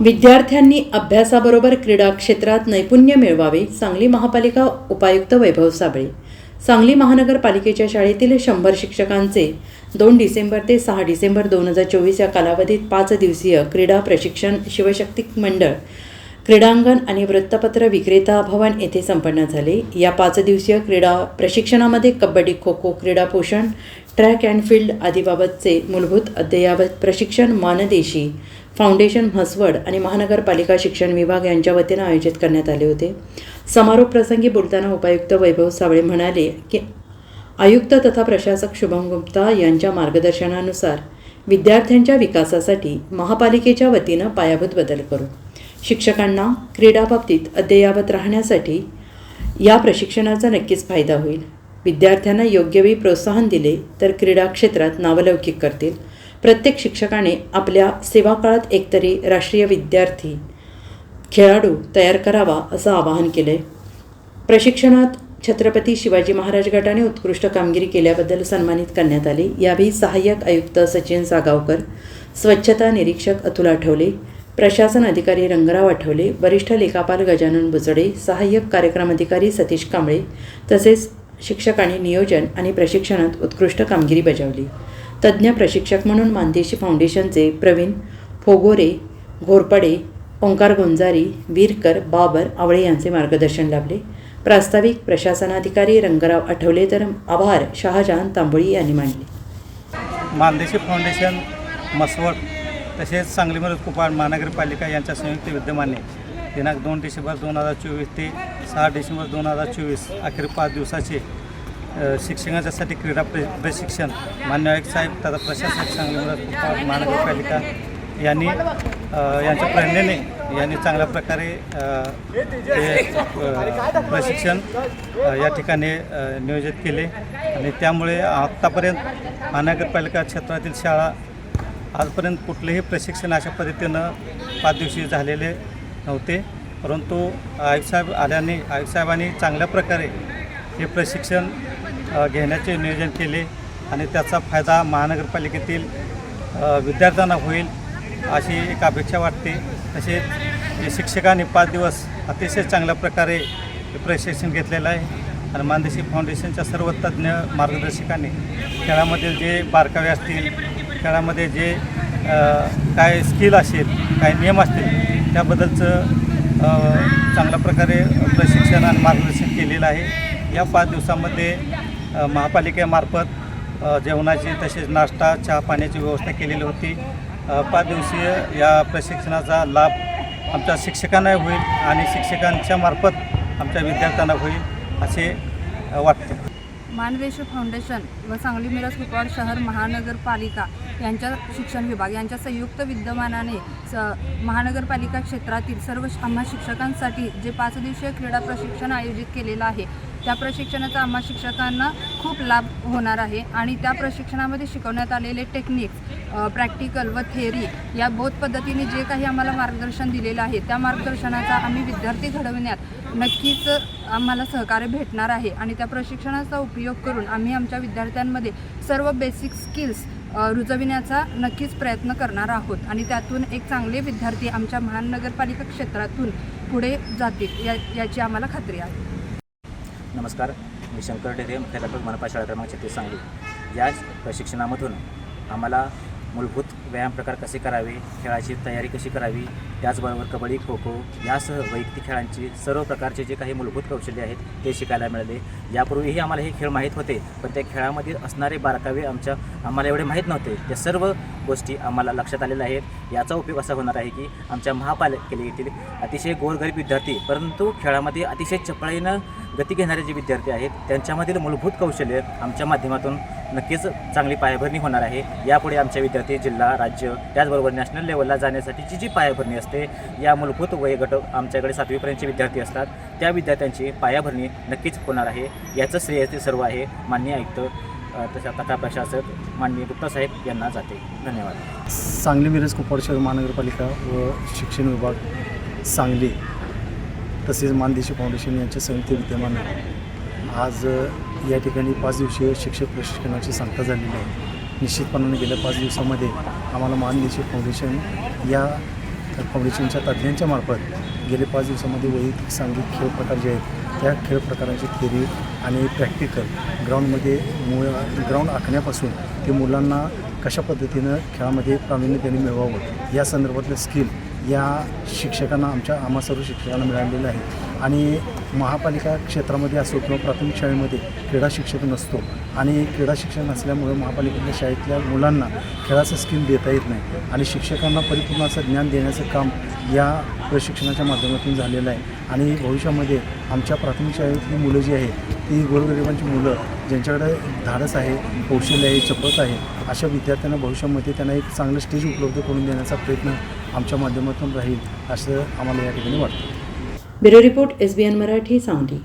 विद्यार्थ्यांनी अभ्यासाबरोबर क्रीडा क्षेत्रात नैपुण्य मिळवावे सांगली महापालिका उपायुक्त वैभव साबळे. सांगली महानगरपालिकेच्या शाळेतील शंभर शिक्षकांचे दोन डिसेंबर ते सहा डिसेंबर दोन हजार चोवीस या कालावधीत पाच दिवसीय क्रीडा प्रशिक्षण शिवशक्ती मंडळ क्रीडांगण आणि वृत्तपत्र विक्रेता भवन येथे संपन्न झाले. या पाच दिवसीय क्रीडा प्रशिक्षणामध्ये कबड्डी खो खो क्रीडा पोषण ट्रॅक अँड फील्ड आदीबाबतचे मूलभूत अद्ययावत प्रशिक्षण मानदेशी फाउंडेशन म्हसवड आणि महानगरपालिका शिक्षण विभाग यांच्या वतीनं आयोजित करण्यात आले होते. समारोप प्रसंगी बोलताना उपायुक्त वैभव सावळे म्हणाले की आयुक्त तथा प्रशासक शुभम गुप्ता यांच्या मार्गदर्शनानुसार विद्यार्थ्यांच्या विकासासाठी महापालिकेच्या वतीनं पायाभूत बदल करू. शिक्षकांना क्रीडाबाबतीत अद्ययावत राहण्यासाठी या प्रशिक्षणाचा नक्कीच फायदा होईल. विद्यार्थ्यांना योग्य वेळी प्रोत्साहन दिले तर क्रीडा क्षेत्रात नावलौकिक करतील. प्रत्येक शिक्षकाने आपल्या सेवाकाळात एकतरी राष्ट्रीय विद्यार्थी खेळाडू तयार करावा असं आवाहन केलं आहे प्रशिक्षणात छत्रपती शिवाजी महाराज गटाने उत्कृष्ट कामगिरी केल्याबद्दल सन्मानित करण्यात आले. यावेळी सहाय्यक आयुक्त सचिन सागावकर स्वच्छता निरीक्षक अतुल आठवले प्रशासन अधिकारी रंगराव आठवले वरिष्ठ लेखापाल गजानन बुचडे सहाय्यक कार्यक्रम अधिकारी सतीश कांबळे तसेच शिक्षकांनी नियोजन आणि प्रशिक्षणात उत्कृष्ट कामगिरी बजावली. तज्ज्ञ प्रशिक्षक म्हणून मानदेशी फाउंडेशनचे प्रवीण फोगोरे घोरपडे ओंकार गोंजारी वीरकर बाबर आवळे यांचे मार्गदर्शन लाभले. प्रास्ताविक प्रशासनाधिकारी रंगराव आठवले तर आभार शहाजहान तांबोळी यांनी मांडले. मानदेशी फाउंडेशन मसवड तसेच सांगली मिरज कुपाड महानगरपालिका यांच्या संयुक्त विद्यमाने दिनांक दोन डिसेंबर दोन हजार चोवीस ते सहा डिसेंबर दोन हजार चोवीस अखेर पाच दिवसाचे शिक्षणाच्यासाठी क्रीडा प्र प्रशिक्षण मान्य आयुक्त साहेब तथा प्रशासक सांगली महानगरपालिका यांनी यांच्या प्रेरणेने यांनी चांगल्या प्रकारे प्रशिक्षण या ठिकाणी नियोजित केले. आणि त्यामुळे आत्तापर्यंत महानगरपालिका क्षेत्रातील शाळा आजपर्यंत कुठलेही प्रशिक्षण अशा पद्धतीनं पाच दिवशी झालेले नव्हते. परंतु आयुषसाहेब आल्याने आयुषसाहेबांनी चांगल्या प्रकारे हे प्रशिक्षण घेण्याचे नियोजन केले आणि त्याचा फायदा महानगरपालिकेतील विद्यार्थ्यांना होईल अशी एक अपेक्षा वाटते. तसेच शिक्षकांनी पाच दिवस अतिशय चांगल्या प्रकारे प्रशिक्षण घेतलेलं आहे आणि मानदेशी फाउंडेशनच्या सर्व तज्ज्ञ मार्गदर्शकांनी खेळामधील जे बारकावे असतील खेळामध्ये जे काय स्किल असेल काय नियम असतील त्याबद्दलचं चांगल्या प्रकारे प्रशिक्षण आणि मार्गदर्शन केलेलं आहे. या पाच दिवसामध्ये महापालिकेमार्फत जेवणाची तसेच नाश्ता चहा पाण्याची व्यवस्था केलेली होती. पाच दिवसीय या प्रशिक्षणाचा लाभ आमच्या शिक्षकांना होईल आणि शिक्षकांच्या मार्फत आमच्या विद्यार्थ्यांना होईल असे वाटते. मानवेश फाउंडेशन व सांगली मिरज कुपवाड शहर महानगरपालिका यांच्या शिक्षण विभाग यांच्या संयुक्त विद्यमानाने स महानगरपालिका क्षेत्रातील सर्व श- आम्हा शिक्षकांसाठी जे पाच दिवसीय क्रीडा प्रशिक्षण आयोजित केलेलं आहे त्या प्रशिक्षणाचा आम्हा शिक्षकांना खूप लाभ होणार आहे. आणि त्या प्रशिक्षणामध्ये शिकवण्यात आलेले टेक्निक्स प्रॅक्टिकल व थेअरी या बोध पद्धतीने जे काही आम्हाला मार्गदर्शन दिलेलं आहे त्या मार्गदर्शनाचा आम्ही विद्यार्थी घडविण्यात नक्कीच आम्हाला सहकार्य भेटणार आहे. आणि त्या प्रशिक्षणाचा उपयोग करून आम्ही आमच्या विद्यार्थ्यांमध्ये सर्व बेसिक स्किल्स रुजविण्याचा नक्कीच प्रयत्न करणार आहोत. आणि त्यातून एक चांगले विद्यार्थी आमच्या महानगरपालिका क्षेत्रातून पुढे जातील या याची आम्हाला खात्री आहे. नमस्कार मी शंकर डेरे मुख्याध्यापक मनपा शाळा क्रमांक छत्तीस सांगली. या प्रशिक्षणामधून आम्हाला मूलभूत व्यायाम प्रकार कसे करावे खेळाची तयारी कशी करावी त्याचबरोबर कबड्डी खो खो यासह वैयक्तिक खेळांची सर्व प्रकारचे जे काही मूलभूत कौशल्य आहेत ते शिकायला मिळाले. यापूर्वीही आम्हाला हे खेळ माहीत होते पण त्या खेळामध्ये असणारे बारकावे आमच्या आम्हाला एवढे माहीत नव्हते. त्या सर्व गोष्टी आम्हाला लक्षात आलेल्या आहेत. याचा उपयोग असा होणार आहे की आमच्या महापालिकेतील अतिशय गोरगरीब विद्यार्थी परंतु खेळामध्ये अतिशय चपळाईनं गती घेणारे जे विद्यार्थी आहेत त्यांच्यामधील मूलभूत कौशल्य आमच्या माध्यमातून नक्कीच चांगली पायाभरणी होणार आहे. यापुढे आमच्या विद्यार्थी जिल्हा राज्य त्याचबरोबर नॅशनल लेवलला जाण्यासाठीची जी पायाभरणी असते या मूलभूत वयगटक आमच्याकडे सातवीपर्यंतचे विद्यार्थी असतात. त्या विद्यार्थ्यांची पायाभरणी नक्कीच होणार आहे. याचं श्रेय ते सर्व आहे. माननीय आयुक्त तसे तशा तथा प्रशासक माननीय गुप्ता साहेब यांना जाते. धन्यवाद. सांगली मिरज कुपवाड शहर महानगरपालिका व शिक्षण विभाग सांगली तसेच मानदेशी फाउंडेशन यांच्या संयुक्त विद्यमानं. आज या ठिकाणी पाच दिवसीय शिक्षक प्रशिक्षणाची सांगता झालेली आहे. निश्चितपणाने गेल्या पाच दिवसामध्ये आम्हाला मानदेशी फाउंडेशन या फाउंडेशनच्या तज्ज्ञांच्या मार्फत गेले पाच दिवसामध्ये वैयक्तिक सांघिक खेळ प्रकार जे आहेत त्या खेळ प्रकारांची थेरी आणि प्रॅक्टिकल ग्राउंडमध्ये मु ग्राउंड आखण्यापासून ते मुलांना कशा पद्धतीनं खेळामध्ये प्रावीण्य त्यांनी मिळवावं या संदर्भातलं स्किल या शिक्षकांना आमच्या आम्हा सर्व शिक्षकांना मिळालेलं आहे. आणि महापालिका क्षेत्रामध्ये असो किंवा प्राथमिक शाळेमध्ये क्रीडा शिक्षक नसतो. आणि क्रीडा शिक्षक नसल्यामुळे महापालिकेतल्या शाळेतल्या मुलांना खेळाचं स्किल देता येत नाही. आणि शिक्षकांना परिपूर्ण असं ज्ञान देण्याचं काम या प्रशिक्षणाच्या माध्यमातून झालेलं आहे. आणि भविष्यामध्ये आमच्या प्राथमिक शाळेतली मुलं जी आहेत ती गोरगरिबांची मुलं ज्यांच्याकडे धाडस आहे कौशल्य आहे चपत आहे अशा विद्यार्थ्यांना भविष्यामध्ये त्यांना एक चांगलं स्टेज उपलब्ध करून देण्याचा प्रयत्न आमच्या माध्यमातून राहील असं आम्हाला या ठिकाणी वाटतं. Bureau report S B N Marathi Sangli